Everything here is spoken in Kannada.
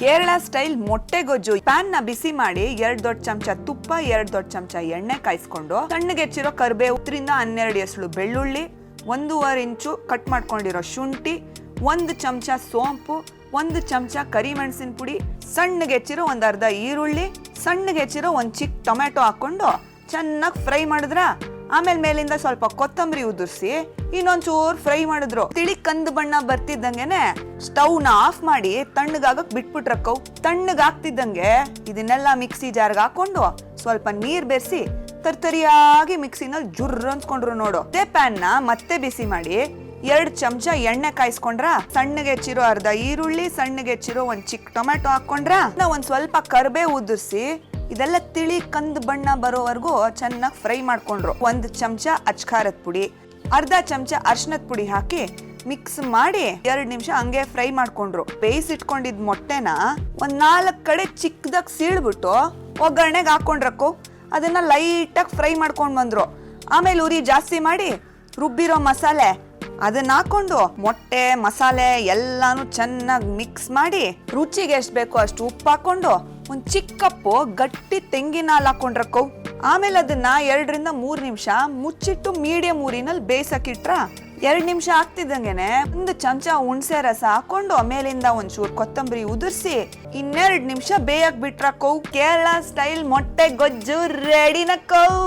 ಕೇರಳ ಸ್ಟೈಲ್ ಮೊಟ್ಟೆ ಗೊಜ್ಜು. ಪ್ಯಾನ್ನ ಬಿಸಿ ಮಾಡಿ ಎರಡ್ ದೊಡ್ಡ ಚಮಚ ತುಪ್ಪ, ಎರಡ್ ದೊಡ್ಡ ಚಮಚ ಎಣ್ಣೆ ಕಾಯಿಸ್ಕೊಂಡು ಸಣ್ಣಗೆ ಹೆಚ್ಚಿರೋ ಕರ್ಬೇವು ಹನ್ನೆರಡು ಎಸಳು ಬೆಳ್ಳುಳ್ಳಿ, ಒಂದೂವರೆ ಇಂಚು ಕಟ್ ಮಾಡ್ಕೊಂಡಿರೋ ಶುಂಠಿ, ಒಂದು ಚಮಚ ಸೋಂಪು, ಒಂದು ಚಮಚ ಕರಿಮೆಣಸಿನ ಪುಡಿ, ಸಣ್ಣಗೆ ಹೆಚ್ಚಿರೋ ಒಂದ್ ಅರ್ಧ ಈರುಳ್ಳಿ, ಸಣ್ಣಗೆ ಹೆಚ್ಚಿರೋ ಒಂದು ಚಿಕ್ಕ ಟೊಮೆಟೊ ಹಾಕೊಂಡು ಚೆನ್ನಾಗಿ ಫ್ರೈ ಮಾಡಿದ್ರ? ಆಮೇಲೆ ಮೇಲಿಂದ ಸ್ವಲ್ಪ ಕೊತ್ತಂಬರಿ ಉದುರ್ಸಿ, ಇನ್ನೊಂಚೂರು ಫ್ರೈ ಮಾಡಿದ್ರು. ತಿಳಿ ಕಂದು ಬಣ್ಣ ಬರ್ತಿದ್ದಂಗೆನೆ ಸ್ಟವ್ನ ಆಫ್ ಮಾಡಿ ತಣ್ಣಗಾಗಕ್ ಬಿಟ್ಬಿಟ್ರಕ್ಕವು ತಣ್ಣಗಾಗ್ತಿದ್ದಂಗೆ ಇದನ್ನೆಲ್ಲ ಮಿಕ್ಸಿ ಜಾರ್ಗೆ ಹಾಕೊಂಡು ಸ್ವಲ್ಪ ನೀರ್ ಬೆರೆಸಿ ತರ್ತರಿಯಾಗಿ ಮಿಕ್ಸಿನಲ್ಲಿ ಜುರ್ ಅನ್ಸ್ಕೊಂಡ್ರು ನೋಡು. ಅದೇ ಪ್ಯಾನ್ನ ಮತ್ತೆ ಬಿಸಿ ಮಾಡಿ ಎರಡು ಚಮಚ ಎಣ್ಣೆ ಕಾಯಿಸ್ಕೊಂಡ್ರ ಸಣ್ಣಗೆ ಹೆಚ್ಚಿರೋ ಅರ್ಧ ಈರುಳ್ಳಿ, ಸಣ್ಣಗೆ ಹೆಚ್ಚಿರೋ ಒಂದ್ ಚಿಕ್ಕ ಟೊಮ್ಯಾಟೊ ಹಾಕೊಂಡ್ರ ಒಂದ್ ಸ್ವಲ್ಪ ಕರ್ಬೇ ಉದುರ್ಸಿ ಇದೆಲ್ಲ ತಿಳಿ ಕಂದು ಬಣ್ಣ ಬರೋವರೆಗೂ ಚೆನ್ನಾಗಿ ಫ್ರೈ ಮಾಡ್ಕೊಂಡ್ರು. ಒಂದ್ ಚಮಚ ಅಚ್ಕಾರದ ಪುಡಿ, ಅರ್ಧ ಚಮಚ ಅರ್ಶನದ ಪುಡಿ ಹಾಕಿ ಮಿಕ್ಸ್ ಮಾಡಿ ಎರಡು ನಿಮಿಷ ಹಂಗೆ ಫ್ರೈ ಮಾಡ್ಕೊಂಡ್ರು. ಬೇಯಿಸಿಟ್ಕೊಂಡಿದ್ ಮೊಟ್ಟೆನ ಒಂದ್ ನಾಲ್ಕ್ ಕಡೆ ಚಿಕ್ಕದಾಗಿ ಸೀಳ್ಬಿಟ್ಟು ಒಗ್ಗರಣೆಗೆ ಹಾಕೊಂಡ್ರಕ್ಕು ಅದನ್ನ ಲೈಟಾಗಿ ಫ್ರೈ ಮಾಡ್ಕೊಂಡ್ ಬಂದ್ರು. ಆಮೇಲೆ ಉರಿ ಜಾಸ್ತಿ ಮಾಡಿ ರುಬ್ಬಿರೋ ಮಸಾಲೆ ಅದನ್ನ ಹಾಕೊಂಡು ಮೊಟ್ಟೆ, ಮಸಾಲೆ ಎಲ್ಲಾನು ಚೆನ್ನಾಗಿ ಮಿಕ್ಸ್ ಮಾಡಿ ರುಚಿಗೆ ಎಷ್ಟು ಬೇಕೋ ಅಷ್ಟು ಉಪ್ಪು ಹಾಕೊಂಡು ಒಂದ್ ಚಿಕ್ಕಪ್ಪು ಗಟ್ಟಿ ತೆಂಗಿನ ಹಾಲು ಹಾಕೊಂಡ್ರಕ್ಕವ್ ಆಮೇಲೆ ಅದನ್ನ ಎರಡರಿಂದ ಮೂರು ನಿಮಿಷ ಮುಚ್ಚಿಟ್ಟು ಮೀಡಿಯಂ ಊರಿನಲ್ಲಿ ಬೇಯಿಸಕ್ಕಿಟ್ರ ಎರಡು ನಿಮಿಷ ಆಗ್ತಿದ್ದಂಗೆನೆ ಒಂದು ಚಮಚ ಹುಣಸೆ ರಸ ಹಾಕೊಂಡು ಮೇಲಿಂದ ಒಂಚೂರು ಕೊತ್ತಂಬರಿ ಉದುರ್ಸಿ ಇನ್ನೆರಡು ನಿಮಿಷ ಬೇಯಕ್ ಕೌ ಕೇರಳ ಸ್ಟೈಲ್ ಮೊಟ್ಟೆ ಗೊಜ್ಜು ರೆಡಿನಕ್ಕವ್